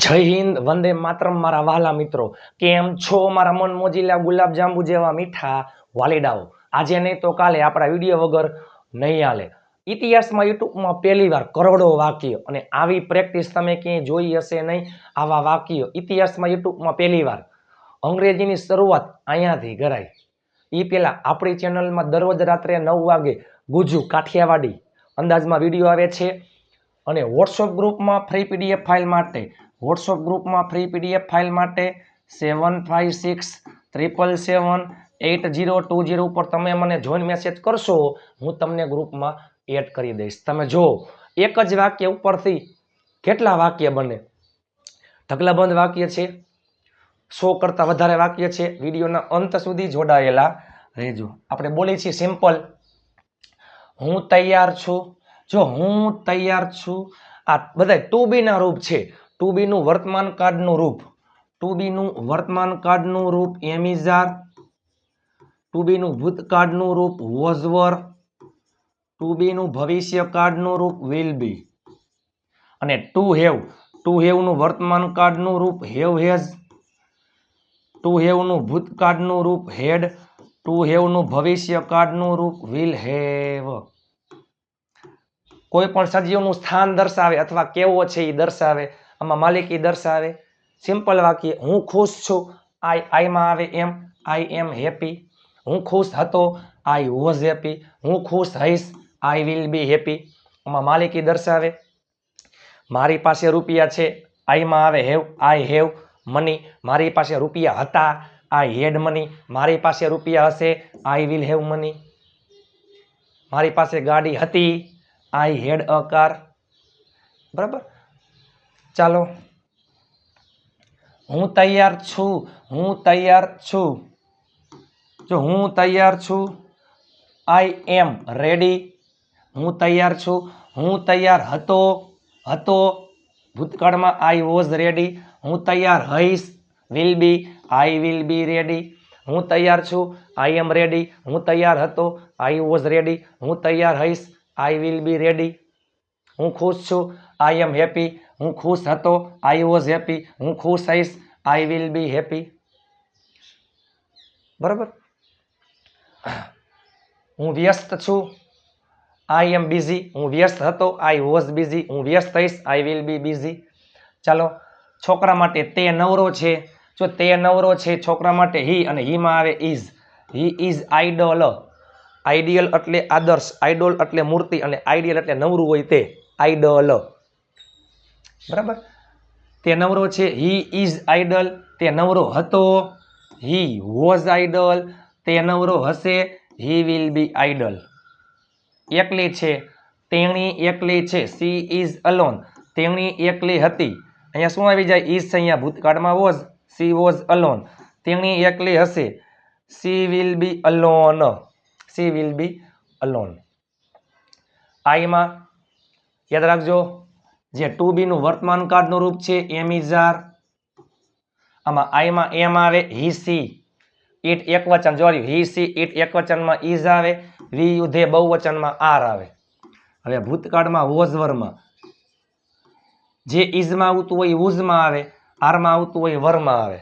જય હિન્દ, વંદે માતરમ, મારા વાલા મિત્રો. કેમ છો? મારા મન મોજીલા ગુલાબ જાંબુ જેવા મીઠા વાલીડાઓ. આજે નહીં તો કાલે આપણા વીડિયો વગર નહીં હાલે. ઇતિહાસમાં, યુટ્યુબમાં પહેલી વાર કરોડો વાક્ય અને આવી પ્રેક્ટિસ તમે ક્યાંય જોઈ હશે નહીં આવા વાક્ય. ઇતિહાસમાં, યુટ્યુબમાં પહેલી વાર અંગ્રેજીની શરૂઆત અહીંયાથી કરાઈ. એ પહેલાં આપણી ચેનલમાં દરરોજ રાત્રે નવ વાગે ગુજુ કાઠિયાવાડી અંદાજમાં વીડિયો આવે છે અને વોટ્સઅપ ગ્રુપમાં ફ્રી પીડીએફ ફાઇલ માટે વોટ્સઅપ ગ્રુપમાં ફ્રી પીડીએફ ફાઇલ માટે seven five six triple seven eight zero two zero ઉપર તમે મને જોઈન મેસેજ કરશો, હું તમને ગ્રુપમાં એડ કરી દઈશ. તમે જો એક જ વાક્ય ઉપરથી કેટલા વાક્ય બને? ઢગલાબંધ વાક્ય છે, સો કરતાં વધારે વાક્ય છે, વિડીયોના અંત સુધી જોડાયેલા રહેજો. આપણે બોલીએ છીએ સિમ્પલ હું તૈયાર છું. જો હું તૈયાર છું, આ બધા ટુ બીના રૂપ છે. ટુ બીનું વર્તમાન કાર્ડનું રૂપ. ટુ બીનું વર્તમાન કાર્ડનું રૂપ એમિઝાર. ટુ બીનું ભૂતકાળનું રૂપ વોઝવર. ટુ બીનું ભવિષ્ય કાર્ડનું રૂપ વિલ બી અને ટુ હેવ. ટુ હેવનું વર્તમાન કાર્ડનું રૂપ હેવ હેઝ. ટુ હેવનું ભૂતકાળનું રૂપ હેડ. ટુ હેવનું ભવિષ્ય કાર્ડનું રૂપ વિલ હેવ. કોઈ પણ સજીવનું સ્થાન દર્શાવે અથવા કેવો છે એ દર્શાવે આમાં માલિકી દર્શાવે સિમ્પલ વાક્ય, હું ખુશ છું આઈ આઈમાં આવે એમ આઈ એમ હેપી હું ખુશ હતો આઈ વોઝ હેપી હું ખુશ હઈશ આઈ વિલ બી હેપી આમાં માલિકી દર્શાવે, મારી પાસે રૂપિયા છે આઈમાં આવે હેવ આઈ હેવ મની મારી પાસે રૂપિયા હતા આઈ હેડ મની મારી પાસે રૂપિયા હશે આઈ વિલ હેવ મની મારી પાસે ગાડી હતી આઈ હેડ અ કાર બરાબર? ચાલો. હું તૈયાર છું, હું તૈયાર છું. જો હું તૈયાર છું આઈ એમ રેડી હું તૈયાર છું, હું તૈયાર હતો હતો. ભૂતકાળમાં આઈ વોઝ રેડી હું તૈયાર હઈશ will be I will be ready હું તૈયાર છું આઈ એમ રેડી હું તૈયાર હતો આઈ વોઝ રેડી હું તૈયાર હઈશ આઈ વિલ બી રેડી હું ખુશ છું આઈ એમ હેપી હું ખુશ હતો આઈ વોઝ હેપી હું ખુશ થઈશ આઈ વિલ બી હેપી બરાબર? હું વ્યસ્ત છું આઈ એમ બિઝી હું વ્યસ્ત હતો આઈ વોઝ બિઝી હું વ્યસ્ત થઈશ આઈ વિલ બી બિઝી ચાલો, છોકરા માટે તે નવરો છે. જો તે નવરો છે, છોકરા માટે હી અને હીમાં આવે is he is idol. Ideal એટલે આદર્શ, આઈડોલ એટલે મૂર્તિ અને આઈડિયલ એટલે નવરું હોય તે. આઈડલ. બરાબર? તે નવરો છે હી ઇઝ આઈડલ તે નવરો હતો હી વોઝ આઈડલ તે નવરો હશે હી વિલ બી આઈડલ એકલી છે, તેણી એકલી છે સી ઇઝ અલોન તેણી એકલી હતી. અહીંયા શું આવી જાય? ઇઝ છે અહીંયા ભૂતકાળમાં વોઝ સી વોઝ અલોન તેણી એકલી હશે she will be alone she will be alone આઈમાં યાદ રાખજો જે ટુ બીનું વર્તમાન કાળનું રૂપ છે, એમ ઇઝ આમાં આઈમાં એમ આવે હી સી. ઇટ એક વચન જોડ્યું હી સી ઇટ એક વચનમાં ઇઝ આવે, વી યુધે બહુવચનમાં આર આવે. હવે ભૂતકાળમાં વોઝવરમાં. જે ઇઝમાં આવતું હોય વૂઝમાં આવે, આરમાં આવતું હોય વરમાં આવે.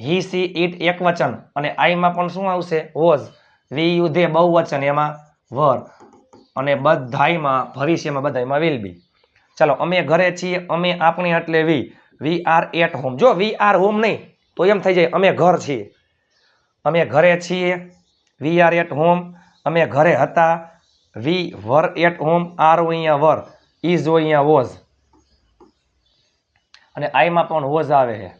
હી સી ઇટ એક વચન અને આઈમાં પણ શું આવશે? વોઝ. વી યુધે બહુવચન, એમાં વર. અને બધાયમાં, ભવિષ્યમાં બધાયમાં વિલ બી. ચાલો, અમે ઘરે છીએ, અમે આપણી એટલે we we are at home. જો વી આર હોમ નહીં, તો એમ થઈ જાય, અમે ઘર છીએ. અમે ઘરે છીએ, વી આર એટ હોમ, અમે ઘરે હતા, we were at home, are ઓ અહીંયા વર ઇઝ અહીંયા વોઝ. અને આઈમાં પણ વોઝ આવે છે.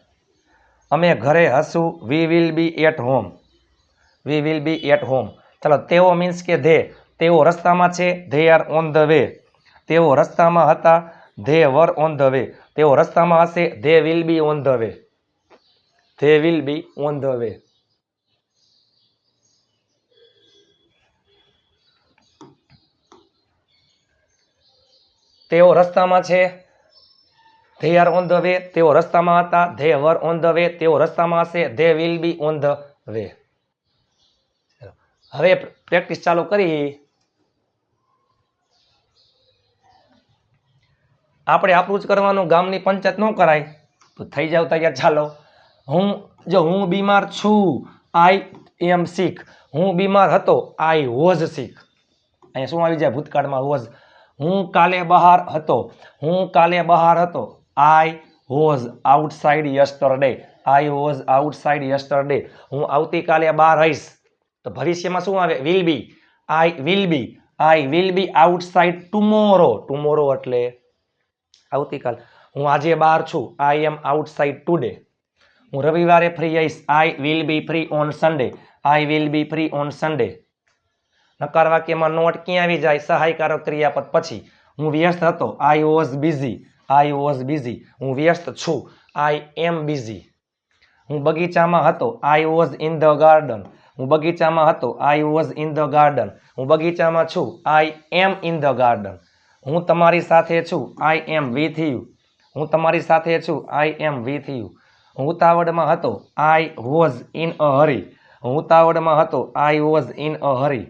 અમે ઘરે હશું, we will be at home. We will be at home. ચાલો, તેઓ મીન્સ કે ધે, તેઓ રસ્તામાં છે, they are on the way. તેઓ રસ્તામાં હતા, they were on the way. તેઓ રસ્તામાં હશે, they will be on the way. They will be on the way. તેઓ રસ્તામાં છે, they are on the way. તેઓ રસ્તામાં હતા, they were on the way. તેઓ રસ્તામાં હશે, they will be on the way. હવે પ્રેક્ટિસ ચાલુ કરી. આપણે આપણું જ કરવાનું, ગામની પંચાયત ન કરાય. તો થઈ જાવ તૈયાર, ચાલો. હું, જો હું બીમાર છું, આઈ એમ શીખ. હું બીમાર હતો, આઈ વોઝ શીખ. અહીંયા શું આવી જાય? ભૂતકાળમાં વોઝ. હું કાલે બહાર હતો, હું કાલે બહાર હતો, I was outside yesterday. I was outside yesterday. હું આવતીકાલે બહાર રહીશ તો ભવિષ્યમાં શું આવે? Will be I will be I will be outside tomorrow tomorrow એટલે આવતીકાલ. હું આજે બહાર છું. આઈ એમ આઉટસાઇડ ટુડે હું રવિવારે ફ્રી આવીશ. I will be free on Sunday I will be free on Sunday નકાર વાક્યમાં નોટ ક્યાં આવી જાય? સહાયકારક ક્રિયાપદ પછી. હું વ્યસ્ત હતો. I was busy I was busy હું વ્યસ્ત છું. આઈ એમ બિઝી હું બગીચામાં હતો. I was in the garden હું બગીચામાં હતો. I was in the garden હું બગીચામાં છું. I am in the garden હું તમારી સાથે છું. આઈ એમ વિથ યુ હું તમારી સાથે છું. આઈ એમ વિથ યુ હું ઉતાવળમાં હતો. આઈ વોઝ ઇન અ હરી હું ઉતાવળમાં હતો. આઈ વોઝ ઇન અ હરી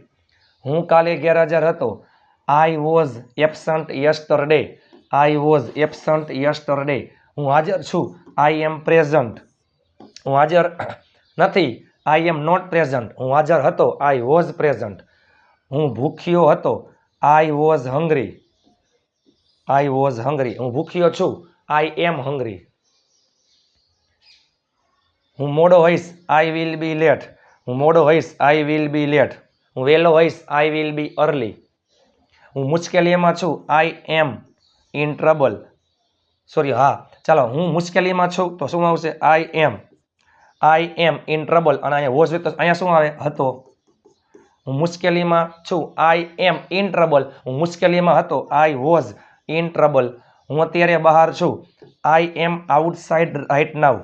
હું કાલે ગેરહાજર હતો. I was absent yesterday I was absent yesterday હું હાજર છું. આઈ એમ પ્રેઝન્ટ હું હાજર નથી. આઈ એમ નોટ પ્રેઝન્ટ હું હાજર હતો. આઈ વોઝ પ્રેઝન્ટ હું ભૂખ્યો હતો. I was hungry I was hungry હું ભૂખ્યો છું. આઈ એમ હંગ્રી હું મોડો હોઈશ. આઈ વિલ બી લેટ હું મોડો હોઈશ. આઈ વિલ બી લેટ હું વહેલો હોઈશ. આઈ વિલ બી અર્લી હું મુશ્કેલીમાં છું. I am in trouble sorry હા. ચાલો, હું મુશ્કેલીમાં છું તો શું આવશે? આઈ એમ આઈ એમ ઇન ટ્રબલ અને અહીંયા વોઝ તો અહીંયા શું આવે? હતો. હું મુશ્કેલીમાં છું. આઈ એમ ઇન ટ્રબલ હું મુશ્કેલીમાં હતો. આઈ વોઝ ઇન ટ્રબલ હું અત્યારે બહાર છું. I am outside right now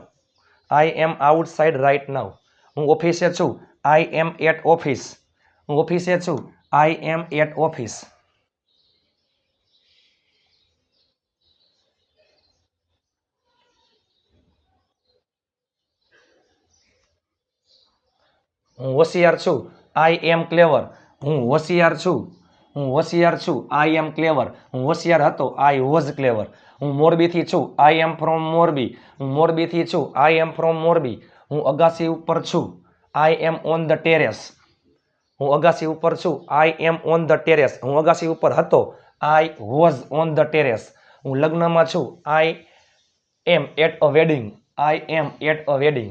I am outside right now હું ઓફિસે છું. આઈ એમ એટ ઓફિસ હું ઓફિસે છું. આઈ એમ એટ ઓફિસ હું હોશિયાર છું. આઈ એમ ક્લેવર હું હોશિયાર છું. હું હોશિયાર છું આઈ એમ ક્લેવર હું હોશિયાર હતો આઈ વોઝ ક્લેવર હું મોરબીથી છું આઈ એમ ફ્રોમ મોરબી. હું મોરબીથી છું આઈ એમ ફ્રોમ મોરબી. હું અગાસી ઉપર છું I am on the terrace હું અગાસી ઉપર છું I am on the terrace હું અગાસી ઉપર હતો I was on the terrace હું લગ્નમાં છું I am at a wedding I am at a wedding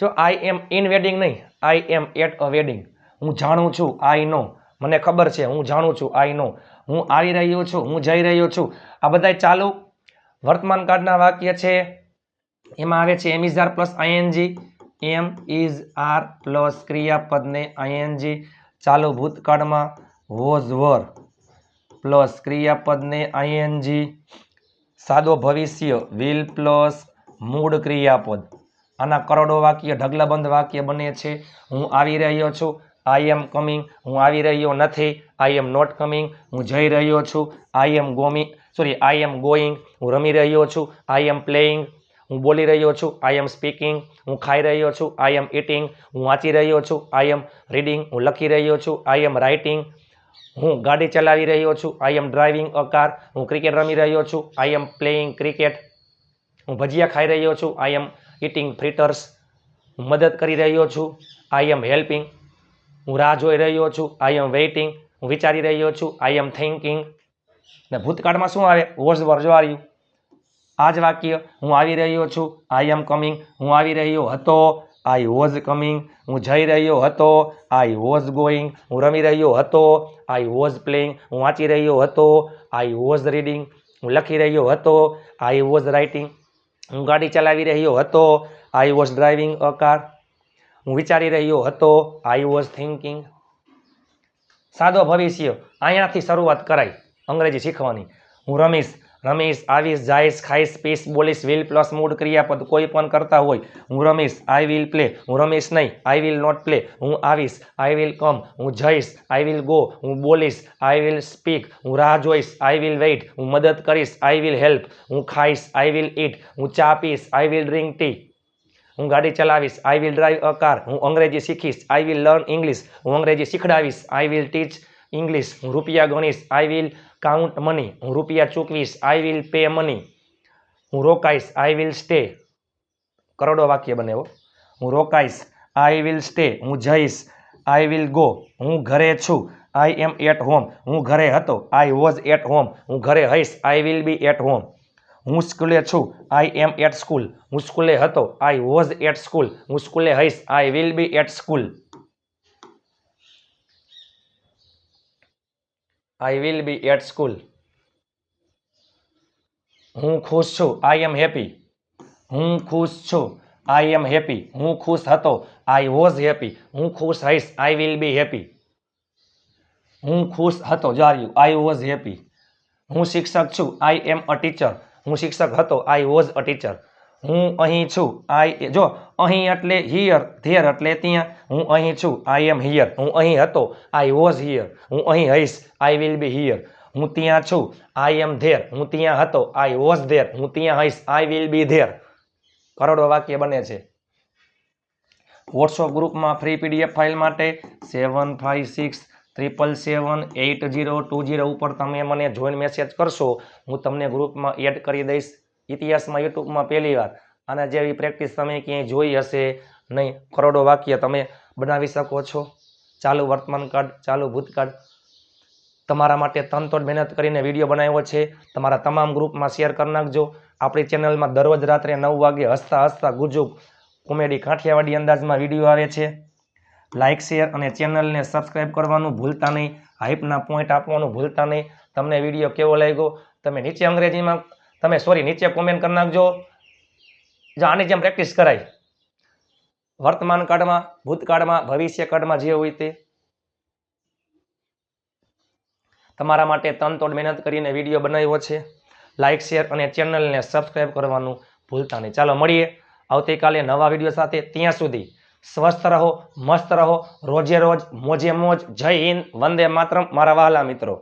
જો આઈ એમ ઇન વેડિંગ નહીં આઈ એમ એટ અ વેડિંગ હું જાણું છું આઈ નો મને ખબર છે, હું જાણું છું આઈ નો હું આવી રહ્યો છું, હું જઈ રહ્યો છું. આ બધા ચાલુ. વર્તમાન કાળના વાક્ય છે, એમાં આવે છે am is are plus ING am is are plus ક્રિયાપદને ING ચાલુ ભૂતકાળમાં વોઝ વર પ્લસ ક્રિયાપદને આઈએનજી સાદો ભવિષ્ય વિલ પ્લસ મૂળ ક્રિયાપદ. આના કરોડો વાક્ય, ઢગલાબંધ વાક્ય બને છે. હું આવી રહ્યો છું. આઈ એમ કમિંગ હું આવી રહ્યો નથી આઈ એમ નોટ કમિંગ હું જઈ રહ્યો છું I M ગોમિંગ sorry I am going હું રમી રહ્યો છું આઈ એમ પ્લેઇંગ હું બોલી રહ્યો છું આઈ એમ સ્પીકિંગ હું ખાઈ રહ્યો છું આઈ એમ ઇટિંગ હું વાંચી રહ્યો છું આઈ એમ રીડિંગ હું લખી રહ્યો છું આઈ એમ રાઇટિંગ હું ગાડી ચલાવી રહ્યો છું I am driving a car હું ક્રિકેટ રમી રહ્યો છું આઈ એમ પ્લેઇંગ ક્રિકેટ હું ભજીયા ખાઈ રહ્યો છું આઈ એમ ઇટિંગ ફ્રીટર્સ હું મદદ કરી રહ્યો છું આઈ એમ હેલ્પિંગ હું રાહ જોઈ રહ્યો છું. આઈ એમ વેઇટિંગ હું વિચારી રહ્યો છું. આઈ એમ થિંકિંગ ને ભૂતકાળમાં શું આવે? વોઝ વર્જવાર્યું આ જ વાક્ય હું આવી રહ્યો છું. આઈ એમ કમિંગ હું આવી રહ્યો હતો. આઈ વોઝ કમિંગ હું જઈ રહ્યો હતો. આઈ વોઝ ગોઈંગ હું રમી રહ્યો હતો. આઈ વોઝ પ્લેઇંગ હું વાંચી રહ્યો હતો. આઈ વોઝ રીડિંગ હું લખી રહ્યો હતો. આઈ વોઝ રાઇટિંગ હું ગાડી ચલાવી રહ્યો હતો. I was driving a car હું વિચારી રહ્યો હતો આઈ વોઝ થિંકિંગ સાદો ભવિષ્ય અહીંયાથી શરૂઆત કરાય, અંગ્રેજી શીખવાની. હું રમીશ રમીશ, આવીશ, જાઈશ, ખાઈશ, પીશ, બોલીશ વિલ પ્લસ મૂળ ક્રિયાપદ કોઈ પણ કરતા હોય. હું રમીશ આઈ વિલ પ્લે હું રમીશ નહીં આઈ વિલ નોટ પ્લે હું આવીશ આઈ વિલ કમ હું જઈશ આઈ વિલ ગો હું બોલીશ આઈ વિલ સ્પીક હું રાહ જોઈશ આઈ વિલ વેઇટ હું મદદ કરીશ આઈ વિલ હેલ્પ હું ખાઈશ આઈ વિલ ઇટ હું ચા પીશ આઈ વિલ ડ્રિંક ટી હું ગાડી ચલાવીશ I will drive a car હું અંગ્રેજી શીખીશ આઈ વિલ લર્ન ઇંગ્લિશ હું અંગ્રેજી શીખડાવીશ આઈ વિલ ટીચ ઇંગ્લિશ હું રૂપિયા ગણીશ આઈ વિલ કાઉન્ટ મની હું રૂપિયા ચૂકવીશ આઈ વિલ પે મની હું રોકાઈશ આઈ વિલ સ્ટે કરોડો વાક્ય બને હો. રોકાઈશ આઈ વિલ સ્ટે હું જઈશ આઈ વિલ ગો હું ઘરે છું આઈ એમ એટ હોમ હું ઘરે હતો આઈ વોઝ એટ હોમ હું ઘરે હઈશ I will be at home હું સ્કૂલે છું આઈ એમ એટ સ્કૂલ હું સ્કૂલે હતો આઈ વોઝ એટ સ્કૂલ હું સ્કૂલે હઈશ I will be at school I will be at school હું ખુશ છું આઈ એમ હેપી હું ખુશ છું આઈ એમ હેપી હું ખુશ હતો આઈ વોઝ હેપી હું ખુશ હઈશ આઈ વિલ બી હેપી હું ખુશ હતો જાર્યું આઈ વોઝ હેપી હું શિક્ષક છું આઈ એમ અ ટીચર હું શિક્ષક હતો આઈ વોઝ અ ટીચર હું અહીં છું આઈ જો, અહીં એટલે હિયર ધેર એટલે ત્યાં. હું અહીં છું આઈ એમ હિયર હું અહીં હતો આઈ વોઝ હિયર હું અહીં હઈશ આઈ વિલ બી હિયર હું ત્યાં છું આઈ એમ ધેર હું ત્યાં હતો આઈ વોઝ ધેર હું ત્યાં હઈશ આઈ વિલ બી ધેર કરોડો વાક્ય બને છે. વોટ્સઅપ ગ્રુપમાં ફ્રી પીડીએફ ફાઇલ માટે seven five six triple seven eight zero two zero ઉપર તમે મને જોઈન મેસેજ કરશો, હું તમને ગ્રુપમાં એડ કરી દઈશ. ઇતિહાસમાં, યુટ્યુબમાં પહેલી વાર. અને જેવી પ્રેક્ટિસ તમે ક્યાંય જોઈ હશે નહીં. કરોડો વાક્ય તમે બનાવી શકો છો. ચાલુ વર્તમાન કાળ ચાલુ ભૂતકાળ. તમારા માટે તનતોડ મહેનત કરીને વીડિયો બનાવ્યો છે. તમારા તમામ ગ્રુપમાં શેર કરી નાખજો. આપણી ચેનલમાં દરરોજ રાત્રે નવ વાગે હસતા હસતા ગુજુબ કોમેડી કાઠિયાવાડી અંદાજમાં વીડિયો આવે છે. લાઇક શેર અને ચેનલને સબસ્ક્રાઇબ કરવાનું ભૂલતા નહીં. હાઇપના પોઈન્ટ આપવાનું ભૂલતા નહીં. તમને વીડિયો કેવો લાગ્યો? તમે નીચે અંગ્રેજીમાં, તમે સોરી નીચે કોમેન્ટ કરી નાખજો. જો આની જેમ પ્રેક્ટિસ કરાય. વર્તમાન કાળમાં, ભૂતકાળમાં ભવિષ્ય કાળમાં જે હોય તે. તમારા માટે તનતોડ મહેનત કરીને વીડિયો બનાવ્યો છે. લાઇક શેર અને ચેનલને સબસ્ક્રાઇબ કરવાનું ભૂલતા નહીં. ચાલો મળીએ. આવતીકાલે નવા વીડિયો સાથે. ત્યાં સુધી સ્વસ્થ રહો, મસ્ત રહો. રોજે રોજ મોજે મોજ. જય હિન્દ, વંદે માતરમ. મારા વહાલા મિત્રો.